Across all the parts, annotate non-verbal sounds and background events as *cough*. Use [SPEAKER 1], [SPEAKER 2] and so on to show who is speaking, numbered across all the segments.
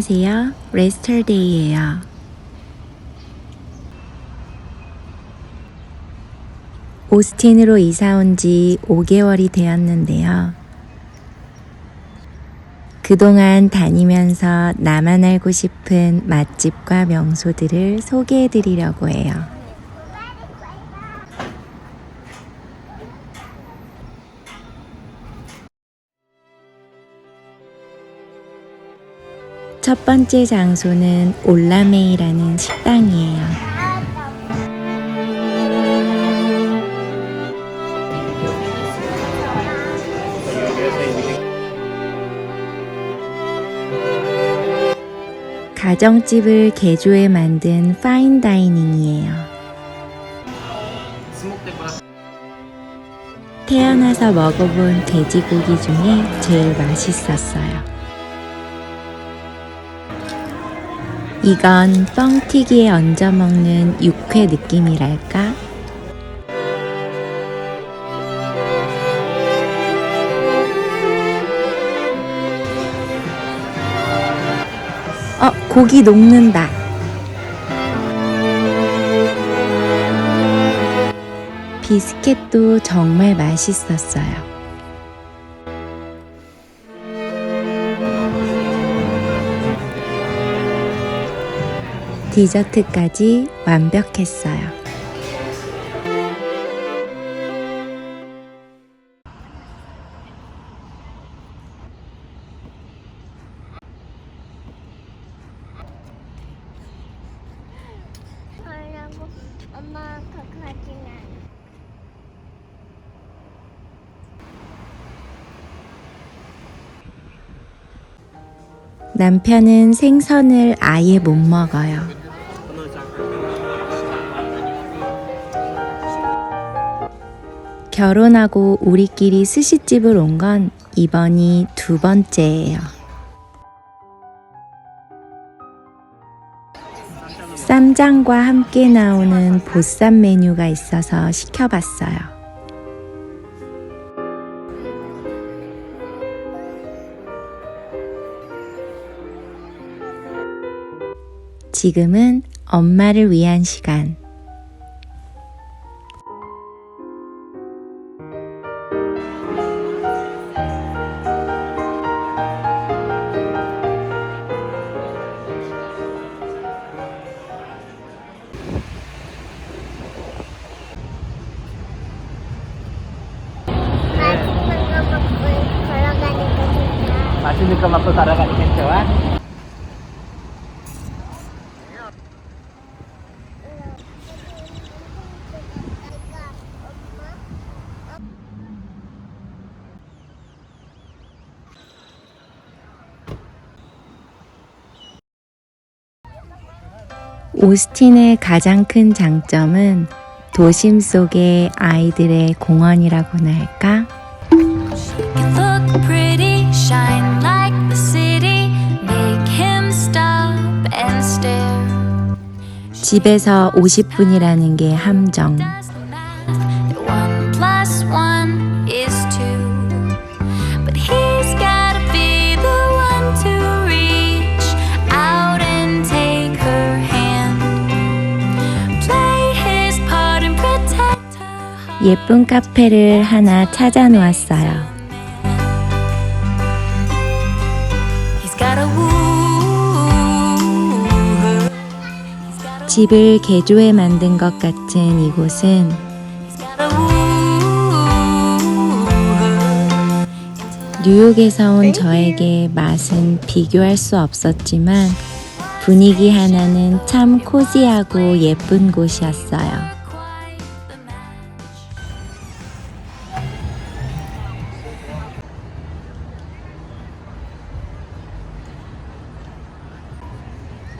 [SPEAKER 1] 안녕하세요. 레스터데이예요. 오스틴으로 이사 온 지 5개월이 되었는데요. 그동안 다니면서 나만 알고 싶은 맛집과 명소들을 소개해 드리려고 해요. 첫 번째 장소는 올라메이라는 식당이에요. 가정집을 개조해 만든 파인 다이닝이에요. 태어나서 먹어본 돼지고기 중에 제일 맛있었어요. 이건 뻥튀기에 얹어 먹는 육회 느낌이랄까? 어, 고기 녹는다. 비스켓도 정말 맛있었어요. 디저트까지 완벽했어요.
[SPEAKER 2] 엄마가.
[SPEAKER 1] 남편은 생선을 아예 못 먹어요. 결혼하고 우리끼리 스시집을 온 건 이번이 두 번째예요. 쌈장과 함께 나오는 보쌈 메뉴가 있어서 시켜봤어요. 지금은 엄마를 위한 시간.
[SPEAKER 2] 맛있는 거 먹고
[SPEAKER 3] 살아가니까 좋아?
[SPEAKER 1] 오스틴의 가장 큰 장점은 도심 속의 아이들의 공원이라고나 할까? 집에서 50분이라는 게 함정. 예쁜 카페를 하나 찾아 놓았어요. 집을 개조해 만든 것 같은 이곳은. 뉴욕에서 온 저에게 맛은 비교할 수 없었지만 분위기 하나는 참 코지하고 예쁜 곳이었어요.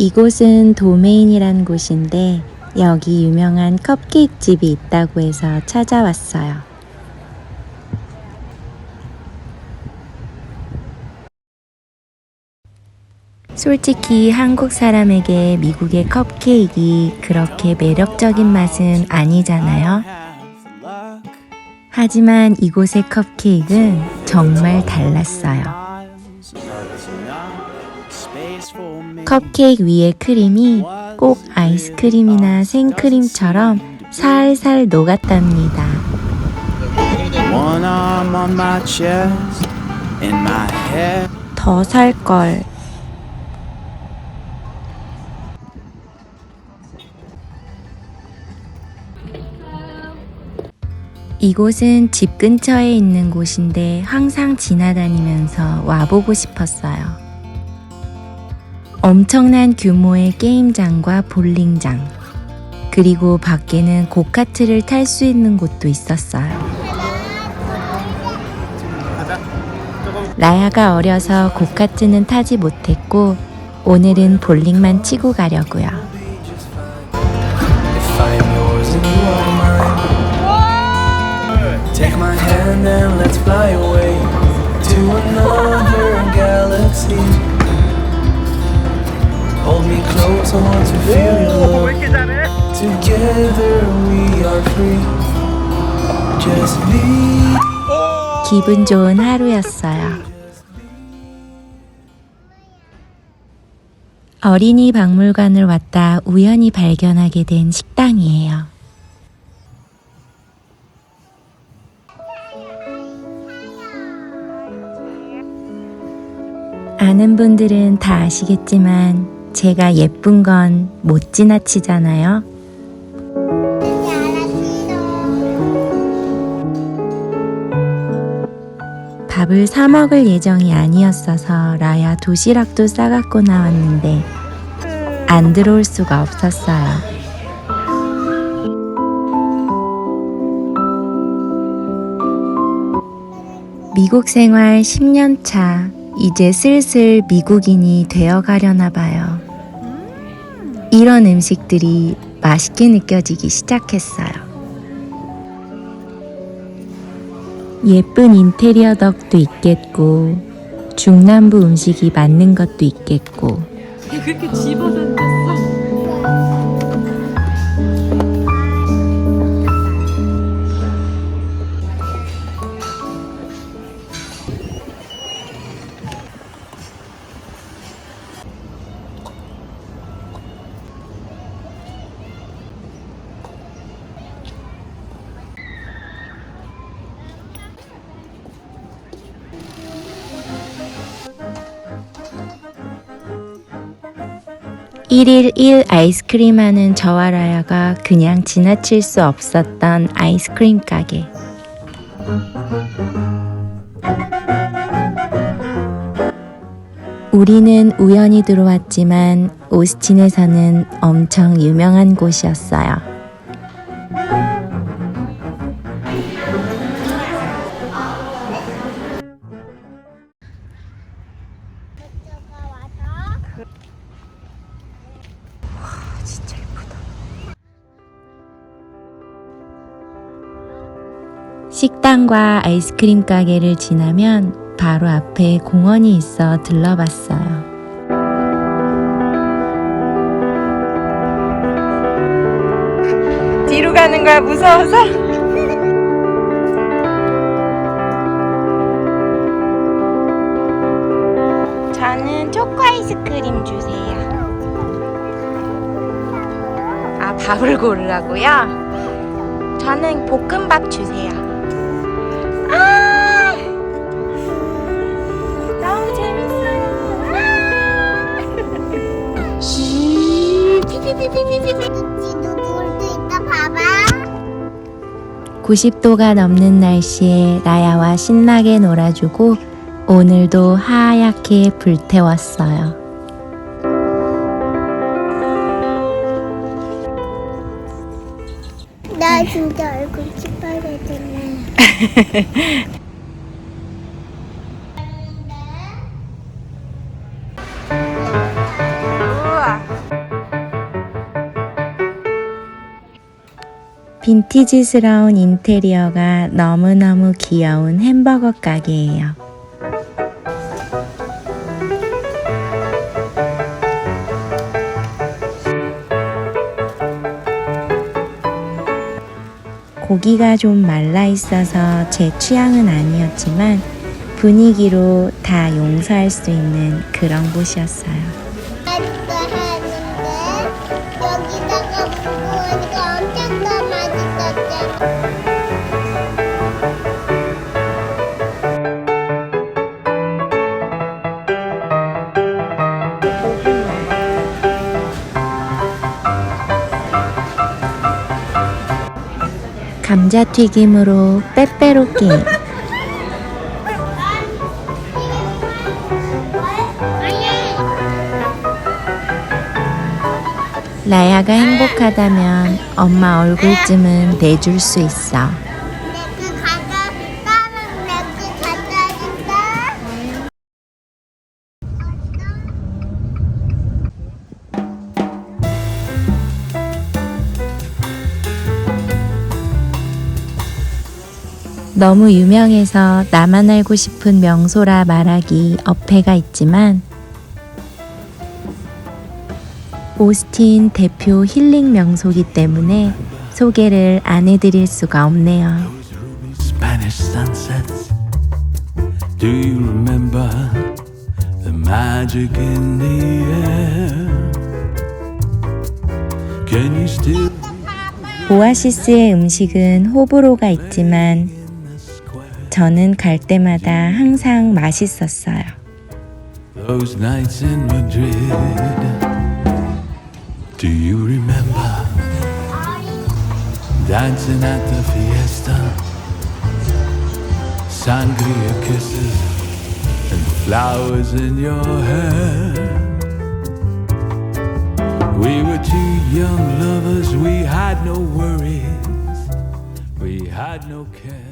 [SPEAKER 1] 이곳은 도메인이란 곳인데 여기 유명한 컵케이크 집이 있다고 해서 찾아왔어요. 솔직히 한국 사람에게 미국의 컵케이크 그렇게 매력적인 맛은 아니잖아요. 하지만 이곳의 컵케이크는 정말 달랐어요. 컵케이크 위에 크림이 꼭 아이스크림이나 생크림처럼 살살 녹았답니다. 더 살걸. 이곳은 집 근처에 있는 곳인데 항상 지나다니면서 와보고 싶었어요. 엄청난 규모의 게임장과 볼링장, 그리고 밖에는 고카트를 탈 수 있는 곳도 있었어요. 라야가 어려서 고카트는 타지 못했고 오늘은 볼링만 치고 가려고요.
[SPEAKER 4] I want to feel your love. Together we are free. Just me.
[SPEAKER 1] 기분 좋은 하루였어요. 어린이 박물관을 왔다 우연히 발견하게 된 식당이에요. 아는 분들은 다 아시겠지만 제가 예쁜 건 못 지나치잖아요. 밥을 사 먹을 예정이 아니었어서 라야 도시락도 싸갖고 나왔는데 안 들어올 수가 없었어요. 미국 생활 10년 차. 이제 슬슬 미국인이 되어 가려나 봐요. 이런 음식들이 맛있게 느껴지기 시작했어요. 예쁜 인테리어 덕도 있겠고, 중남부 음식이 맞는 것도 있겠고, 일일일 아이스크림 하는 저와 라야가 그냥 지나칠 수 없었던 아이스크림 가게. 우리는 우연히 들어왔지만 오스틴에서는 엄청 유명한 곳이었어요. 식당과 아이스크림 가게를 지나면 바로 앞에 공원이 있어 들러봤어요. 뒤로 가는 거야 무서워서? 저는 초코 아이스크림 주세요. 아 밥을 고르라고요? 저는 볶음밥 주세요. 90도가 넘는 날씨에 라야와 신나게 놀아주고 오늘도 하얗게 불태웠어요.
[SPEAKER 2] 나 진짜 얼굴 시뻘개졌네 *laughs*
[SPEAKER 1] 빈티지스러운 인테리어가 너무너무 귀여운 햄버거 가게예요. 고기가 좀 말라 있어서 제 취향은 아니었지만 분위기로 다 용서할 수 있는 그런 곳이었어요. 감자튀김으로 빼빼로게임 라야가 행복하다면 엄마 얼굴쯤은 내줄 수 있어. 너무 유명해서 나만 알고 싶은 명소라 말하기 어폐가 있지만 오스틴 대표 힐링 명소기 때문에 소개를 안 해드릴 수가 없네요. 오아시스의 음식은 호불호가 있지만 저는 갈 때마다 항상 맛있었어요.
[SPEAKER 4] Do you remember dancing at the fiesta? Sangria kisses and flowers in your hair. We were two young lovers, we had no worries, we had no care.